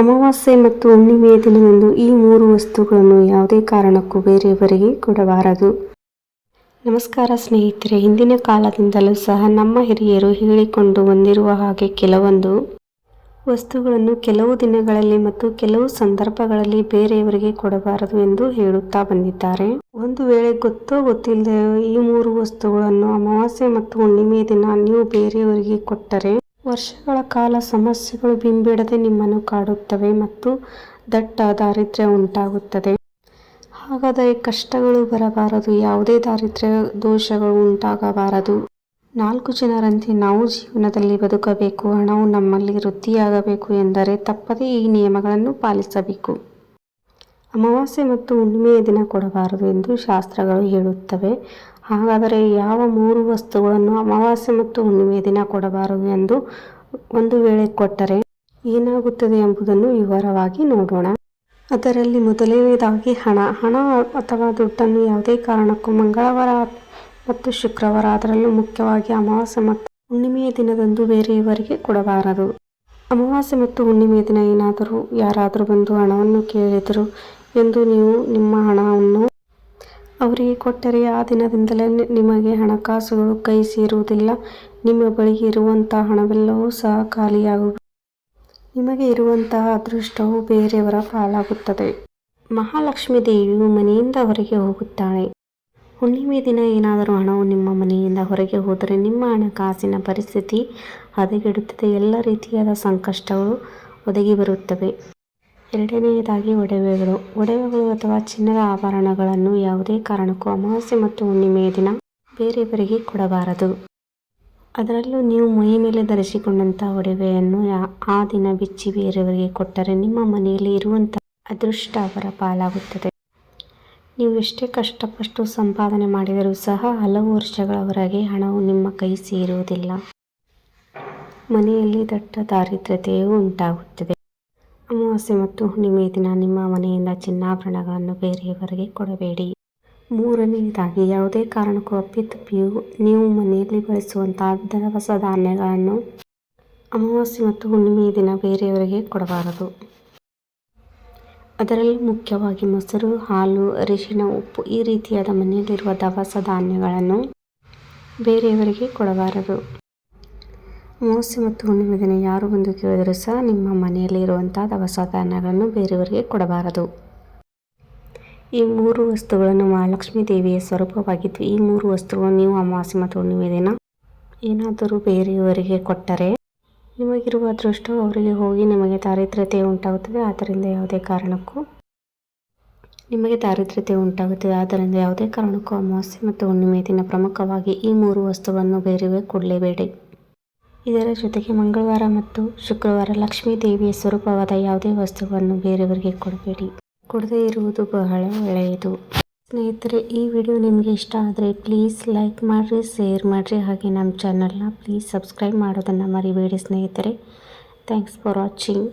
ಅಮಾವಾಸ್ಯೆ ಮತ್ತು ಹುಣ್ಣಿಮೆಯ ದಿನದಂದು ಈ ಮೂರು ವಸ್ತುಗಳನ್ನು ಯಾವುದೇ ಕಾರಣಕ್ಕೂ ಬೇರೆಯವರಿಗೆ ಕೊಡಬಾರದು. ನಮಸ್ಕಾರ ಸ್ನೇಹಿತರೆ, ಹಿಂದಿನ ಕಾಲದಿಂದಲೂ ಸಹ ನಮ್ಮ ಹಿರಿಯರು ಹೇಳಿಕೊಂಡು ಬಂದಿರುವ ಹಾಗೆ ಕೆಲವೊಂದು ವಸ್ತುಗಳನ್ನು ಕೆಲವು ದಿನಗಳಲ್ಲಿ ಮತ್ತು ಕೆಲವು ಸಂದರ್ಭಗಳಲ್ಲಿ ಬೇರೆಯವರಿಗೆ ಕೊಡಬಾರದು ಎಂದು ಹೇಳುತ್ತಾ ಬಂದಿದ್ದಾರೆ. ಒಂದು ವೇಳೆ ಗೊತ್ತೋ ಗೊತ್ತಿಲ್ಲದೆ ಈ ಮೂರು ವಸ್ತುಗಳನ್ನು ಅಮಾವಾಸ್ಯೆ ಮತ್ತು ಹುಣ್ಣಿಮೆ ದಿನ ನೀವು ಬೇರೆಯವರಿಗೆ ಕೊಟ್ಟರೆ ವರ್ಷಗಳ ಕಾಲ ಸಮಸ್ಯೆಗಳು ಬಿಂಬಿಡದೆ ನಿಮ್ಮನ್ನು ಕಾಡುತ್ತವೆ ಮತ್ತು ದಟ್ಟ ದಾರಿದ್ರ್ಯ ಉಂಟಾಗುತ್ತದೆ. ಹಾಗಾದರೆ ಕಷ್ಟಗಳು ಬರಬಾರದು, ಯಾವುದೇ ದಾರಿದ್ರ್ಯ ದೋಷಗಳು ಉಂಟಾಗಬಾರದು. ನಾಲ್ಕು ಜನರಂತೆ ನಾವು ಜೀವನದಲ್ಲಿ ಬದುಕಬೇಕು, ಹಣವು ನಮ್ಮಲ್ಲಿ ವೃದ್ಧಿಯಾಗಬೇಕು ಎಂದರೆ ತಪ್ಪದೇ ಈ ನಿಯಮಗಳನ್ನು ಪಾಲಿಸಬೇಕು. ಅಮಾವಾಸ್ಯೆ ಮತ್ತು ಹುಣ್ಣಿಮೆಯ ದಿನ ಕೊಡಬಾರದು ಎಂದು ಶಾಸ್ತ್ರಗಳು ಹೇಳುತ್ತವೆ. ಹಾಗಾದರೆ ಯಾವ ಮೂರು ವಸ್ತುಗಳನ್ನು ಅಮಾವಾಸ್ಯೆ ಮತ್ತು ಹುಣ್ಣಿಮೆ ದಿನ ಕೊಡಬಾರದು ಎಂದು ಒಂದು ವೇಳೆ ಕೊಟ್ಟರೆ ಏನಾಗುತ್ತದೆ ಎಂಬುದನ್ನು ವಿವರವಾಗಿ ನೋಡೋಣ. ಅದರಲ್ಲಿ ಮೊದಲನೆಯದಾಗಿ ಹಣ. ಹಣ ಅಥವಾ ದುಡ್ಡನ್ನು ಯಾವುದೇ ಕಾರಣಕ್ಕೂ ಮಂಗಳವಾರ ಮತ್ತು ಶುಕ್ರವಾರ, ಅದರಲ್ಲೂ ಮುಖ್ಯವಾಗಿ ಅಮಾವಾಸ್ಯೆ ಮತ್ತು ಹುಣ್ಣಿಮೆಯ ದಿನದಂದು ಬೇರೆಯವರಿಗೆ ಕೊಡಬಾರದು. ಅಮಾವಾಸ್ಯೆ ಮತ್ತು ಹುಣ್ಣಿಮೆಯ ದಿನ ಏನಾದರೂ ಯಾರಾದರೂ ಬಂದು ಹಣವನ್ನು ಕೇಳಿದರು ಎಂದು ನೀವು ನಿಮ್ಮ ಹಣವನ್ನು ಅವರಿಗೆ ಕೊಟ್ಟರೆ ಆ ದಿನದಿಂದಲೇ ನಿಮಗೆ ಹಣಕಾಸುಗಳು ಕೈ ಸೇರುವುದಿಲ್ಲ. ನಿಮ್ಮ ಬಳಿ ಇರುವಂತಹ ಹಣವೆಲ್ಲವೂ ಸಹ ಖಾಲಿಯಾಗುವುದು. ನಿಮಗೆ ಇರುವಂತಹ ಅದೃಷ್ಟವು ಬೇರೆಯವರ ಪಾಲಾಗುತ್ತದೆ. ಮಹಾಲಕ್ಷ್ಮೀ ದೇವಿಯು ಮನೆಯಿಂದ ಹೊರಗೆ ಹೋಗುತ್ತಾಳೆ. ಹುಣ್ಣಿಮೆ ದಿನ ಏನಾದರೂ ಹಣವು ನಿಮ್ಮ ಮನೆಯಿಂದ ಹೊರಗೆ ಹೋದರೆ ನಿಮ್ಮ ಹಣಕಾಸಿನ ಪರಿಸ್ಥಿತಿ ಹದಗೆಡುತ್ತದೆ. ಎಲ್ಲ ರೀತಿಯಾದ ಸಂಕಷ್ಟಗಳು ಒದಗಿ ಬರುತ್ತವೆ. ಎರಡನೆಯದಾಗಿ ಒಡವೆಗಳು. ಒಡವೆಗಳು ಅಥವಾ ಚಿನ್ನದ ಆಭರಣಗಳನ್ನು ಯಾವುದೇ ಕಾರಣಕ್ಕೂ ಅಮಾವಾಸ್ಯೆ ಮತ್ತು ಹುಣ್ಣಿಮೆಯ ದಿನ ಬೇರೆಯವರಿಗೆ ಕೊಡಬಾರದು. ಅದರಲ್ಲೂ ನೀವು ಮೈ ಮೇಲೆ ಧರಿಸಿಕೊಂಡಂಥ ಒಡವೆಯನ್ನು ಆ ದಿನ ಬಿಚ್ಚಿ ಬೇರೆಯವರಿಗೆ ಕೊಟ್ಟರೆ ನಿಮ್ಮ ಮನೆಯಲ್ಲಿ ಇರುವಂಥ ಅದೃಷ್ಟ ಅವರ ಪಾಲಾಗುತ್ತದೆ. ನೀವು ಎಷ್ಟೇ ಕಷ್ಟಪಟ್ಟು ಸಂಪಾದನೆ ಮಾಡಿದರೂ ಸಹ ಹಲವು ವರ್ಷಗಳವರೆಗೆ ಹಣವು ನಿಮ್ಮ ಕೈ ಸೇರುವುದಿಲ್ಲ. ಮನೆಯಲ್ಲಿ ದಟ್ಟ ದಾರಿದ್ರ್ಯತೆಯು ಉಂಟಾಗುತ್ತದೆ. ಅಮಾವಾಸ್ಯೆ ಮತ್ತು ಹುಣ್ಣಿಮೆ ದಿನ ನಿಮ್ಮ ಮನೆಯಿಂದ ಚಿನ್ನಾಭರಣಗಳನ್ನು ಬೇರೆಯವರಿಗೆ ಕೊಡಬೇಡಿ. ಮೂರನೆಯದಾಗಿ ಯಾವುದೇ ಕಾರಣಕ್ಕೂ ಅಪ್ಪಿತಪ್ಪಿಯೂ ನೀವು ಮನೆಯಲ್ಲಿ ಬಳಸುವಂತಹ ದವಸ ಧಾನ್ಯಗಳನ್ನು ಅಮಾವಾಸ್ಯೆ ಮತ್ತು ಹುಣ್ಣಿಮೆಯ ದಿನ ಬೇರೆಯವರಿಗೆ ಕೊಡಬಾರದು. ಅದರಲ್ಲಿ ಮುಖ್ಯವಾಗಿ ಮೊಸರು, ಹಾಲು ಅರಿಶಿನ ಉಪ್ಪು ಈ ರೀತಿಯಾದ ಮನೆಯಲ್ಲಿರುವ ದವಸ ಧಾನ್ಯಗಳನ್ನು ಬೇರೆಯವರಿಗೆ ಕೊಡಬಾರದು. ಅಮಾವಾಸ್ಯೆ ಮತ್ತು ಹುಣ್ಣಿಮೆ ದಿನ ಯಾರು ಬಂದು ಕೇಳಿದರೂ ಸಹ ನಿಮ್ಮ ಮನೆಯಲ್ಲಿ ಇರುವಂತಹ ದವಸ ಧಾನ್ಯಗಳನ್ನು ಬೇರೆಯವರಿಗೆ ಕೊಡಬಾರದು. ಈ ಮೂರು ವಸ್ತುಗಳನ್ನು ಮಹಾಲಕ್ಷ್ಮೀ ದೇವಿಯ ಸ್ವರೂಪವಾಗಿದ್ದು, ಈ ಮೂರು ವಸ್ತುಗಳನ್ನು ನೀವು ಅಮಾವಾಸ್ಯೆ ಮತ್ತು ಹುಣ್ಣಿಮೆ ದಿನ ಏನಾದರೂ ಬೇರೆಯವರಿಗೆ ಕೊಟ್ಟರೆ ನಿಮಗಿರುವ ಅದೃಷ್ಟ ಅವರಿಗೆ ಹೋಗಿ ನಿಮಗೆ ದಾರಿದ್ರ್ಯತೆ ಉಂಟಾಗುತ್ತದೆ. ಆದ್ದರಿಂದ ಯಾವುದೇ ಕಾರಣಕ್ಕೂ ನಿಮಗೆ ದಾರಿದ್ರ್ಯತೆ ಉಂಟಾಗುತ್ತದೆ. ಆದ್ದರಿಂದ ಯಾವುದೇ ಕಾರಣಕ್ಕೂ ಅಮಾವಾಸ್ಯೆ ಮತ್ತು ಹುಣ್ಣಿಮೆ ದಿನ ಪ್ರಮುಖವಾಗಿ ಈ ಮೂರು ವಸ್ತುವನ್ನು ಬೇರೆಯವರಿಗೆ ಕೊಡಲೇಬೇಡಿ. ಇದರ ಜೊತೆಗೆ ಮಂಗಳವಾರ ಮತ್ತು ಶುಕ್ರವಾರ ಲಕ್ಷ್ಮೀ ದೇವಿಯ ಸ್ವರೂಪವಾದ ಯಾವುದೇ ವಸ್ತುವನ್ನು ಬೇರೆಯವರಿಗೆ ಕೊಡಬೇಡಿ. ಕೊಡದೇ ಇರುವುದು ಬಹಳ ಒಳ್ಳೆಯದು. ಸ್ನೇಹಿತರೆ, ಈ ವಿಡಿಯೋ ನಿಮಗೆ ಇಷ್ಟ ಆದರೆ ಪ್ಲೀಸ್ ಲೈಕ್ ಮಾಡಿರಿ, ಶೇರ್ ಮಾಡಿರಿ, ಹಾಗೆ ನಮ್ಮ ಚಾನಲ್ನ ಪ್ಲೀಸ್ ಸಬ್ಸ್ಕ್ರೈಬ್ ಮಾಡೋದನ್ನು ಮರಿಬೇಡಿ ಸ್ನೇಹಿತರೆ. Thanks for watching.